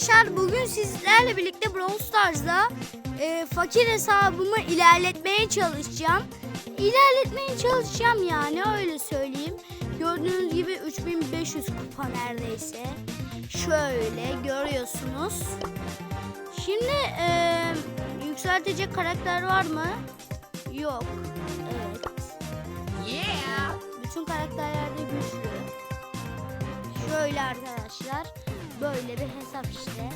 arkadaşlar bugün sizlerle birlikte Brawl Stars'da e, fakir hesabımı ilerletmeye çalışacağım. İlerletmeye çalışacağım yani öyle söyleyeyim. Gördüğünüz gibi 3500 kupa neredeyse. Şöyle görüyorsunuz. Şimdi e, yükseltecek karakter var mı? Yok. Evet. Yeah. Bütün karakterler de güçlü. Şöyle arkadaşlar. Böyle bir hesap işte.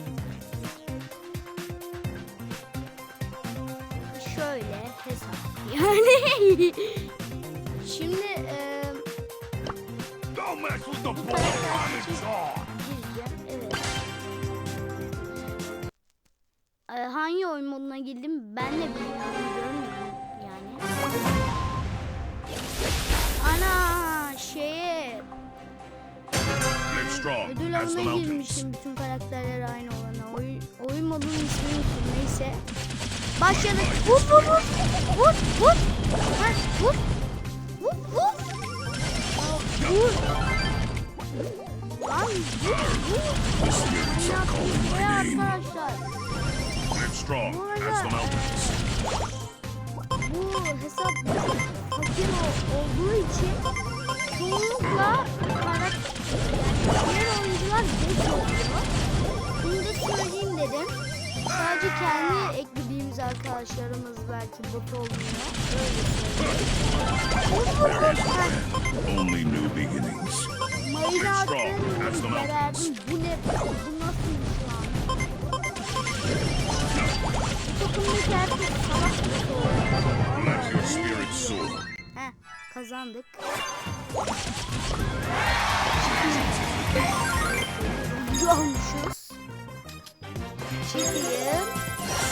Şöyle hesap. Yani şimdi e, bu. Evet. E, hangi oyun moduna girdim ben de bilmiyorum. Strong Ödül as the girmiştim bütün karakterler aynı olana. Oyun, oyun modunun ismini unuttum neyse. Başladık. Vur vur vur. Vur vur. Ha, vur. Vur vur. Vur. Lan vur vur. Ne are calling yapıyorsun my ya name. arkadaşlar? Strong as the mountains. Bu hesap fakir olduğu için çoğunlukla karakter diğer oyuncular geç oluyor. Bunu da söyleyeyim dedim. Sadece kendi eklediğimiz arkadaşlarımız belki bot olmuyor. Öyle söyleyeyim. Only new beginnings. Mountains. geberdim. Bu ne? Bu nasılmış lan? Bu takımdaki herkes salak bir oldu. Let your spirits soar. Heh, kazandık.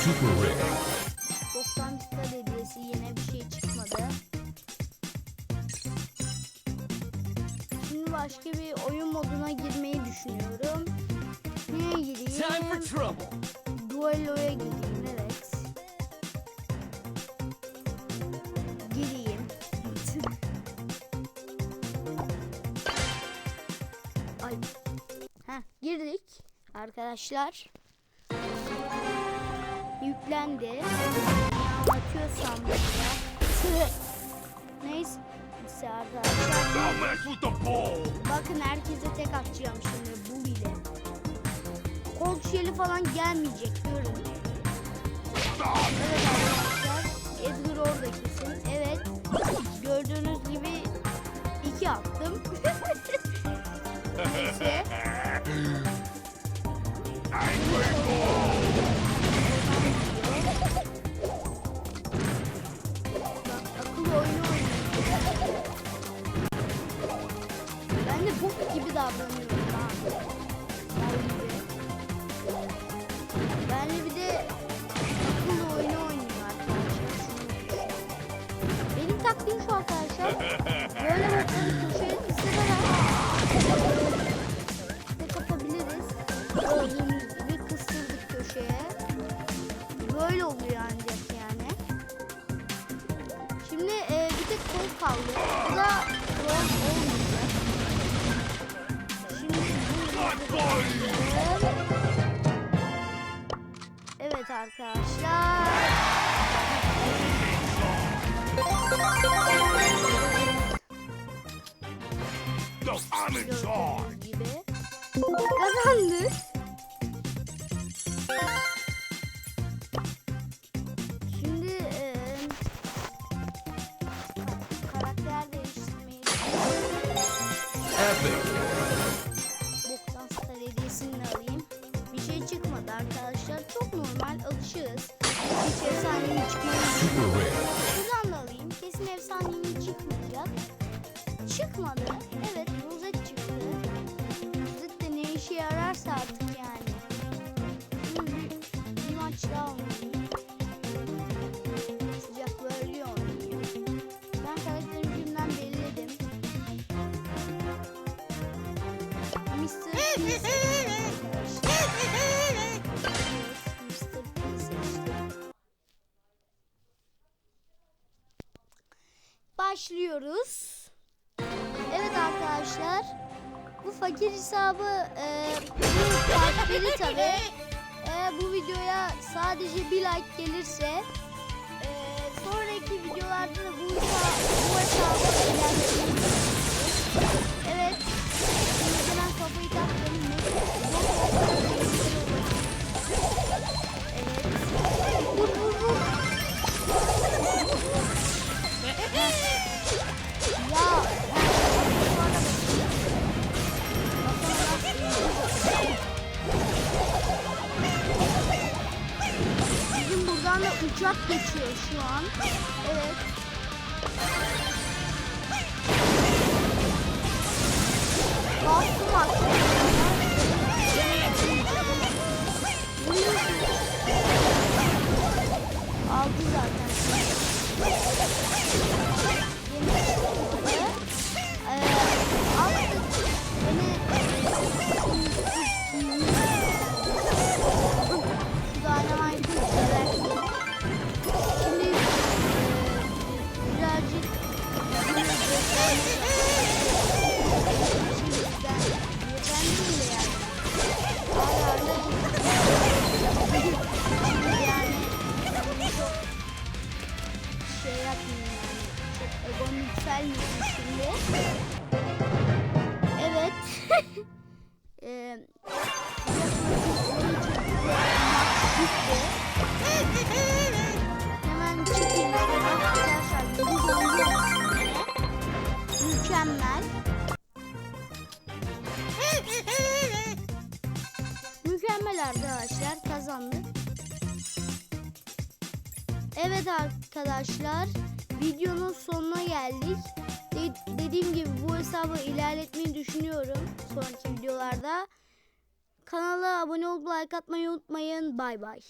Super rare. Boktan star hediyesi yine bir şey çıkmadı. Şimdi başka bir oyun moduna girmeyi düşünüyorum. Neye gireyim? Time for trouble. Duello'ya gireyim evet. Gireyim. Ay. Heh, girdik arkadaşlar. Yüklendi. Anlatıyorsam burada. Neyse. Arkadaşlar. Bakın herkese tek atacağım şimdi bu ile. Colt yeli falan gelmeyecek görün. Evet arkadaşlar. De bir de akıllı oyunu oynuyor arkadaşlar. Benim taktiğim şu arkadaşlar. Böyle bokları köşeye ısırarak tek atabiliriz. Gördüğünüz gibi köşeye. Böyle oluyor ancak yani. Şimdi e, bir tek kol kaldı. Bu da kol olmayacak. Şimdi bunu arkadaşlar. Gördüğünüz gibi. Kazandık. Çıkmadı. Evet rozet çıktı. Rozet de ne işe yararsa artık yani. Şimdi bir, maç daha oynayayım. Sıcak böyle oynayayım. Ben karakterimi şimdiden belirledim. Mr. Başlıyoruz. Arkadaşlar. Bu fakir hesabı e, bu partili tabi. Eğer bu videoya sadece bir like gelirse e, sonraki videolarda da bu, bu hesabı. Evet. Hemen kafayı taktım. Evet. Vur vur vur. Uçak geçiyor şu an. Evet. Bastım aslında. Yükselmesin şimdi. Evet. Hemen. Mükemmel. Mükemmel arkadaşlar kazandık. Evet arkadaşlar videonun sonuna geldik. De- dediğim gibi bu hesabı ilerletmeyi düşünüyorum sonraki videolarda. Kanala abone olup like atmayı unutmayın. Bay bay.